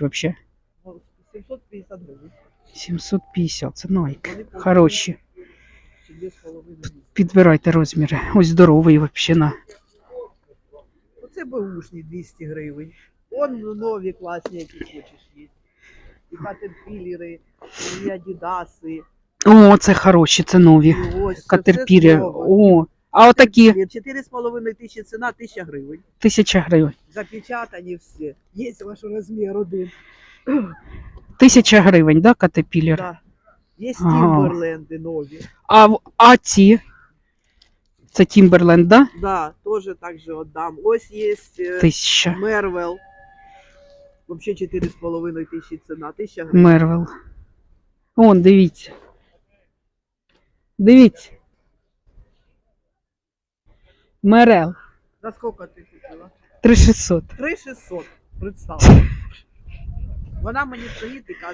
вообще? 750 гривень. 750, це Nike. Хороші. Підбирайте розміри. Ось здоровий вообще на. Оце беушні 200 гривень. Он нові класні, які хочеш є. І катерпілери, і адідаси. О, це хороші, це нові. І ось це Катерпірі. все слово. О, а отакі Чотири з половиною тисячі ціна, 1000 гривень. тисяча гривень. Запечатані всі. Є ваш розмір один. Тисяча гривень, да, катепілер? Да. Є Ага. Тімберленди нові. А, в- а ці? Це Тімберленд, да? Да, теж так же віддам. Ось є е, Тисяча. Мервел. Взагалі 4,5 тисячі ціна, 1000 гривень. Мервел. Вон, дивіться. Дивіться. Мерел. За скільки ти купила? 3600. 3600. Представ. Вона мені стоїть і каже.